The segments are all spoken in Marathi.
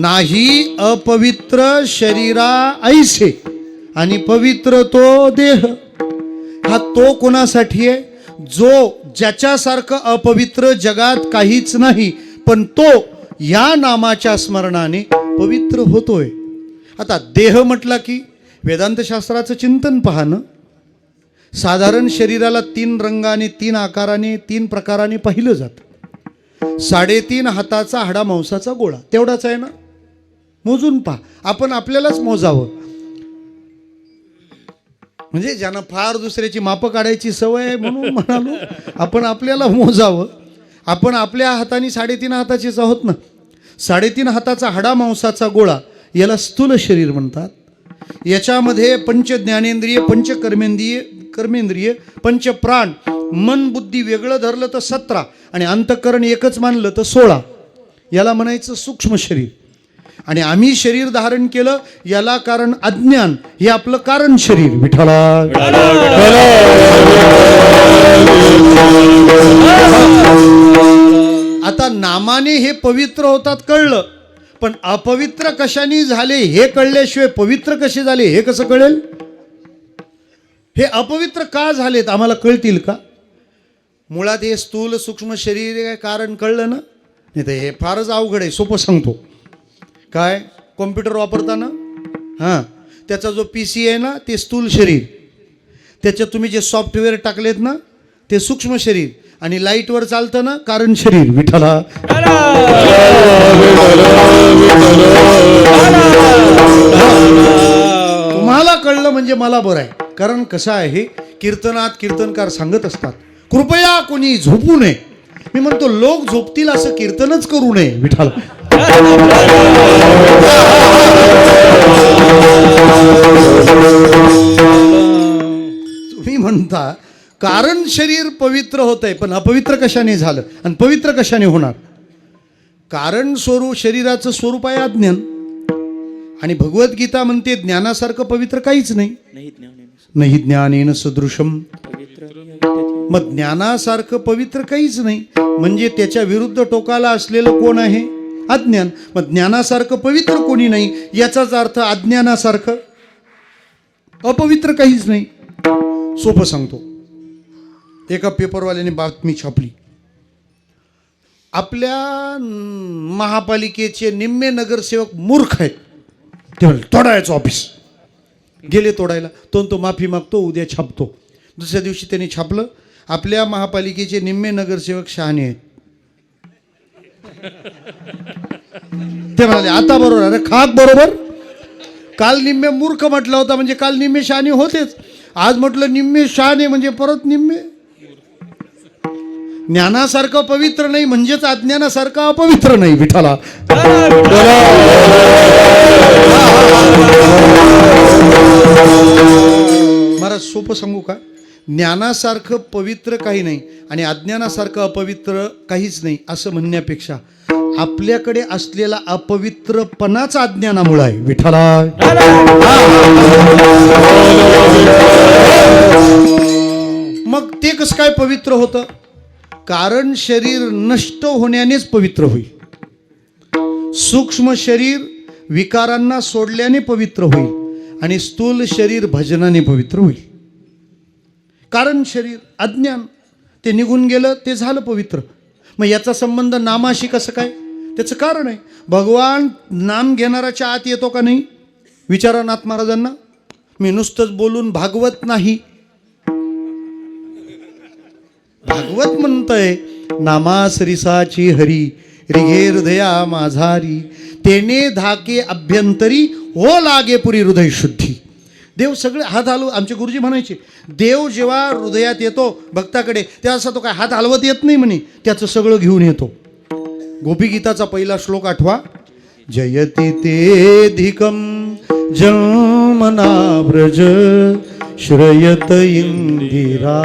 नाही अपवित्र शरीरा ऐसे आणि पवित्र तो देह. हा तो कोणासाठी आहे? जो ज्याच्यासारखं अपवित्र जगात काहीच नाही पण तो या नामाच्या स्मरणाने पवित्र होतोय. आता देह म्हटला की वेदांतशास्त्राचं चिंतन पाहणं ना. साधारण शरीराला तीन रंगाने तीन आकाराने तीन प्रकाराने पाहिलं जातं. साडेतीन हाताचा हाडा मांसाचा गोळा तेवढाच आहे ना. मोजून पहा. आपण आपल्यालाच मोजावं. म्हणजे ज्यांना फार दुसऱ्याची मापं काढायची सवय आहे म्हणून म्हणालो आपण आपल्याला मोजावं. आपण आपल्या हाताने साडेतीन हाताचेच आहोत ना. साडेतीन हाताचा हाडा मांसाचा गोळा याला स्थूल शरीर म्हणतात. याच्यामध्ये पंच ज्ञानेंद्रिय पंच कर्मेंद्रिय कर्मेंद्रिय पंच प्राण मन बुद्धी वेगळं धरलं तर सतरा आणि अंतःकरण एकच मानलं तर सोळा. याला म्हणायचं सूक्ष्म शरीर. आणि आम्ही शरीर धारण केलं याला कारण अज्ञान हे आपलं कारण शरीर. विठाला आता नामाने हे पवित्र होतात कळलं पण अपवित्र कशाने झाले हे कळल्याशिवाय पवित्र कसे झाले हे कसं कळेल? हे अपवित्र का झालेत आम्हाला कळतील का? मुळात हे स्थूल सूक्ष्म शरीर आहे कारण कळलं ना? नाही तर हे फारच अवघड आहे सोपं सांगतो. काय? कॉम्प्युटर वापरताना? हां. त्याचा जो पी सी आहे ना ते स्थूल शरीर. त्याच्यात तुम्ही जे सॉफ्टवेअर टाकलेत ना ते सूक्ष्म शरीर. आणि लाईटवर चालतं ना कारण शरीर. विठाला तुम्हाला कळलं म्हणजे मला बरं आहे. कारण कसं आहे कीर्तनात कीर्तनकार सांगत असतात कृपया कोणी झोपू नये. मी म्हणतो लोक झोपतील असं कीर्तनच करू नये. विठाला तुम्ही म्हणता कारण शरीर पवित्र होत आहे पण अपवित्र कशाने झालं? आणि पवित्र कशाने होणार? कारण स्वरूप शरीराचं स्वरूप आहे अज्ञान आणि भगवद्गीता म्हणते ज्ञानासारखं पवित्र काहीच नाही. नाही ज्ञानेन सदृशम मग ज्ञानासारखं पवित्र काहीच नाही. म्हणजे त्याच्या विरुद्ध टोकाला असलेलं कोण आहे? अज्ञान. मग ज्ञानासारखं पवित्र कोणी नाही याचाच अर्थ अज्ञानासारखं. अपवित्र काहीच नाही. सोपं सांगतो. एका पेपरवाल्याने बातमी छापली. आपल्या महापालिकेचे निम्मे नगरसेवक मूर्ख आहेत. ते म्हणले तोडायचं ऑफिस गेले तोडायला. तो तो माफी मागतो उद्या छापतो. दुसऱ्या दिवशी त्यांनी छापलं. आपल्या महापालिकेचे निम्मे नगरसेवक शहाणे आहेत. ते म्हणाले. आता बरोबर अरे खाक बरोबर? काल निम्मे मूर्ख म्हटला होता म्हणजे काल निम्मे शहाणे होतेच. आज म्हटलं निम्मे शहाणे म्हणजे परत निम्मे? ज्ञानासारखं पवित्र नाही म्हणजेच अज्ञानासारखं अपवित्र नाही विठाला मला सोपं सांगू का? ज्ञानासारखं पवित्र काही नाही आणि अज्ञानासारखं अपवित्र काहीच नाही असं म्हणण्यापेक्षा आपल्याकडे असलेला अपवित्रपणाच अज्ञानामुळे आहे. विठाला मग ते कसं काय पवित्र होतं? कारण शरीर नष्ट होण्यानेच पवित्र होईल. सूक्ष्म शरीर विकारांना सोडल्याने पवित्र होईल आणि स्थूल शरीर भजनाने पवित्र होईल. कारण शरीर अज्ञान ते निघून गेलं ते झालं पवित्र. मग याचा संबंध नामाशी कसं काय? त्याचं कारण आहे. भगवान नाम घेणाराच्या आत येतो का नाही? विचारा नाथ महाराजांना. मी नुसतंच बोलून भागवत नाही. भागवत म्हणतंय नामास रिसाची हरी रिघे हृदया माझारी तेने धाके अभ्यंतरी हो लागे पुरी हृदय शुद्धी. देव सगळे हात हलव आमचे गुरुजी म्हणायचे देव जेव्हा हृदयात येतो भक्ताकडे तेव्हा असा तो काय हात हलवत येत नाही म्हणे त्याचं सगळं घेऊन येतो. गोपीगीताचा पहिला श्लोक आठवा. जयति तेधिकं जन्मना व्रज श्रयत इंदिरा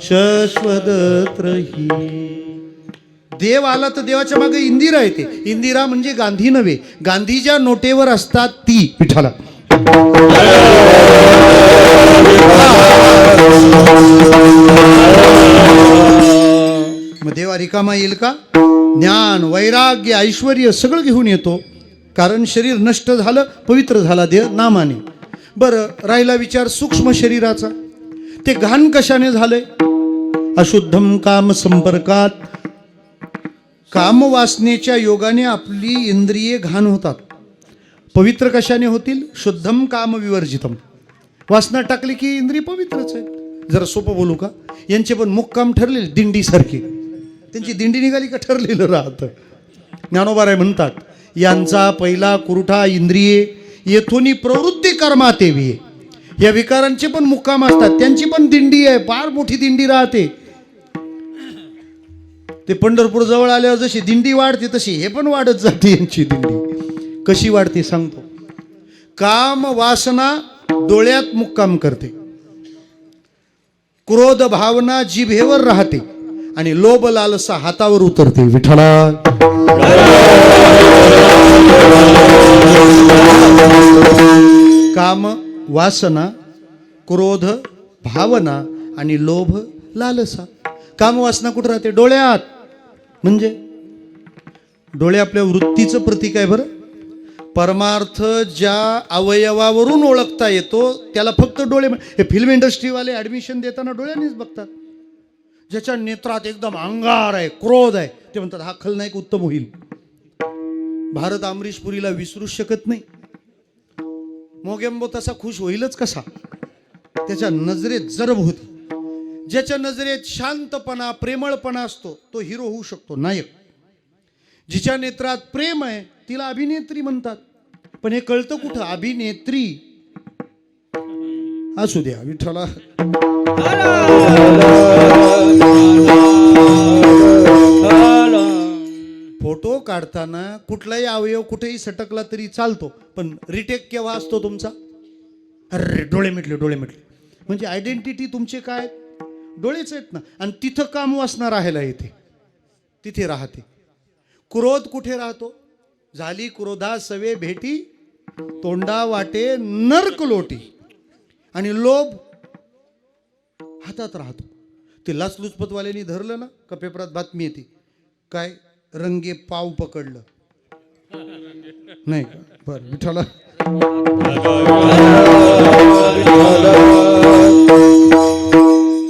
शश्वदत्रही देव आला तर देवाच्या मागे इंदिरा येते. इंदिरा म्हणजे गांधी नव्हे. गांधी ज्या नोटेवर असतात ती पिठाला. मग देवा रिकामा येईल का? ज्ञान वैराग्य ऐश्वर सगळं घेऊन येतो. कारण शरीर नष्ट झालं पवित्र झाला देह नामाने. बरं राहिला विचार सूक्ष्म शरीराचा. ते घाण कशाने झालंय? अशुद्धम काम संपर्कात. काम वासनेच्या योगाने आपली इंद्रिये घाण होतात. पवित्र कशाने होतील? शुद्धम काम विवर्जितम. वासना टाकली की इंद्रिय पवित्रच आहे जरा सोपं बोलू का? यांचे पण मुक्काम ठरले दिंडीसारखे. त्यांची दिंडी निघाली का ठरलेलं राहतं. ज्ञानोबाराय म्हणतात यांचा पहिला कुरुठा इंद्रिये येथून प्रवृत्ती कर्मातेवी या विकारांचे पण मुक्काम असतात. त्यांची पण दिंडी आहे. फार मोठी दिंडी राहते. ते पंढरपूर जवळ आल्यावर जशी दिंडी वाढते तशी हे पण वाढत जाते यांची दिंडी. कशी वाढते सांगतो. काम वासना डोळ्यात मुक्काम करते. क्रोध भावना जिभेवर राहते. आणि लोभ लालसा हातावर उतरते विठ्ठला. काम वासना क्रोध भावना आणि लोभ लालसा. काम वासना कुठं राहते? डोळ्यात. म्हणजे? डोळे आपल्या वृत्तीचं प्रतीक आहे बरं. परमार्थ ज्या अवयवावरून ओळखता येतो त्याला फक्त डोळे हे फिल्म इंडस्ट्रीवाले ॲडमिशन देताना डोळ्यांनीच बघतात. ज्याच्या नेत्रात एकदम अंगार आहे क्रोध आहे. ते म्हणतात हा खलनायक उत्तम होईल. भारत अमरीश पुरीला विसरूच शकत नाही. मोगेंबो तसा खुश होईलच कसा? त्याच्या नजरेत जरब होती. ज्याच्या नजरेत शांतपणा प्रेमळपणा असतो तो हिरो होऊ शकतो नायक. जिच्या नेत्रात प्रेम आहे तिला अभिनेत्री म्हणतात. पण हे कळतं कुठं? अभिनेत्री. असू द्या विठ्ठला. फोटो काढताना कुठलाही अवयव कुठेही सटकला तरी चालतो पण रिटेक केव्हा असतो तुमचा? अरे डोळे मिटले डोळे मिटले. म्हणजे आयडेंटिटी तुमचे काय? डोळेच आहेत ना. आणि तिथं काम वासना राहायला येते तिथे राहते. क्रोध कुठे राहतो? झाली क्रोधा सवे भेटी तोंडा वाटे नर्क लोटी. आणि लोभ हातात राहतो. ते लाचलुचपतवाल्यांनी धरलं ना का पेपरात बातमी येते. काय? रंगे पाव पकडलं. नाही का? बरं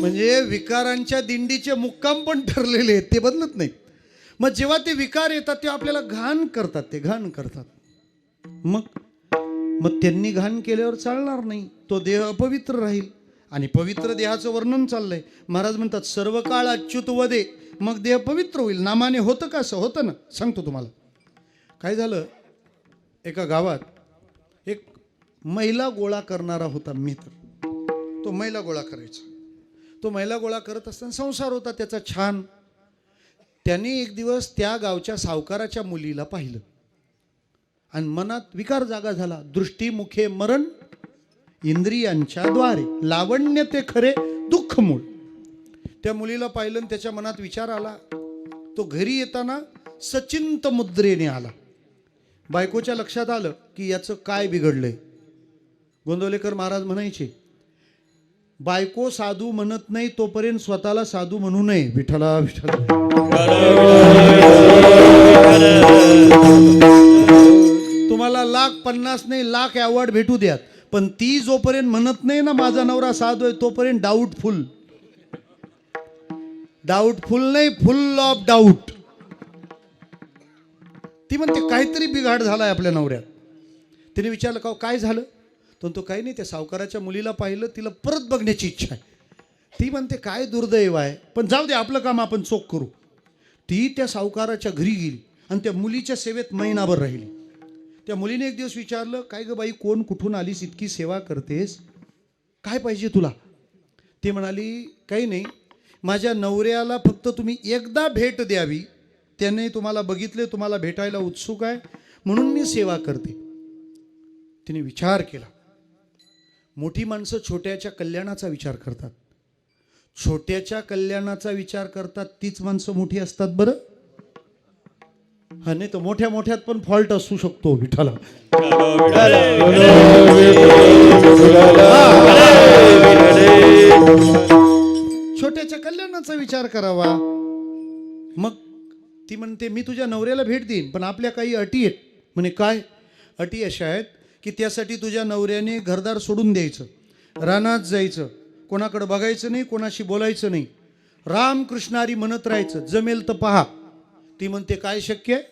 म्हणजे विकारांच्या दिंडीचे मुक्काम पण ठरलेले आहेत ते बदलत नाहीत. मग जेव्हा ते विकार येतात तेव्हा आपल्याला घाण करतात ते घाण करतात. मग? मग त्यांनी घाण केल्यावर चालणार नाही. तो देह अपवित्र राहील. आणि पवित्र देहाचं वर्णन चाललंय. महाराज म्हणतात सर्व काळ अच्युत वदे मग देह पवित्र होईल नामाने होतं का असं? होतं ना? सांगतो तुम्हाला. काय झालं? एका गावात एक महिला गोळा करणारा होता मित्र तो महिला गोळा करायचा. तो महिला गोळा करत असताना संसार होता त्याचा छान. त्याने एक दिवस त्या गावच्या सावकाराच्या मुलीला पाहिलं. आणि मनात विकार जागा झाला. दृष्टीमुखे मरण इंद्रियांच्या द्वारे. लावण्य ते खरे दुःख मूळ. त्या मुलीला पाहिलं आणि त्याच्या मनात विचार आला. तो घरी येताना सचिंत मुद्रेने आला. बायकोच्या लक्षात आलं की याचं काय बिघडलंय. गोंदवलेकर महाराज म्हणायचे बायको साधू म्हणत नाही तोपर्यंत स्वतःला साधू म्हणू नये. विठ्ठला विठ्ठला. तुम्हाला लाख पन्नास नाही लाख अवॉर्ड भेटू द्यात. पण ती जोपर्यंत म्हणत नाही ना माझा नवरा साधू आहे तोपर्यंत डाऊटफुल. डाऊटफुल नाही फुल ऑफ डाऊट ती म्हणते काहीतरी बिघाड झालाय आपल्या नवऱ्यात. तिने विचारलं का काय झालं? तर तो काही नाही त्या सावकाराच्या मुलीला पाहिलं तिला परत बघण्याची इच्छा आहे. ती म्हणते काय दुर्दैव आहे पण जाऊ दे आपलं काम आपण चोख करू. ती त्या सावकाराच्या घरी गेली आणि त्या मुलीच्या सेवेत महिनाभर राहिली. त्या मुलीने एक दिवस विचारलं काय गं बाई कोण कुठून आलीस इतकी सेवा करतेस? काय पाहिजे तुला? ती म्हणाली काही नाही माझ्या नवऱ्याला फक्त तुम्ही एकदा भेट द्यावी त्याने तुम्हाला बघितले तुम्हाला भेटायला उत्सुक आहे म्हणून मी सेवा करते तिने विचार केला मोठी माणसं छोट्याच्या कल्याणाचा विचार करतात छोट्याच्या कल्याणाचा विचार करतात तीच माणसं मोठी असतात बरं हा नाही तर मोठ्या मोठ्यात पण फॉल्ट असू शकतो विठाला त्याच्या कल्याणाचा विचार करावा. मग ती म्हणते मी तुझ्या नवऱ्याला भेट देईन पण आपल्या काही अटी आहेत. म्हणे काय अटी अशा आहेत की त्यासाठी तुझ्या नवऱ्याने घरदार सोडून द्यायचं रानात जायचं कोणाकडं बघायचं नाही कोणाशी बोलायचं नाही. रामकृष्णारी म्हणत राहायचं जमेल तर पहा. ती म्हणते काय शक्य आहे?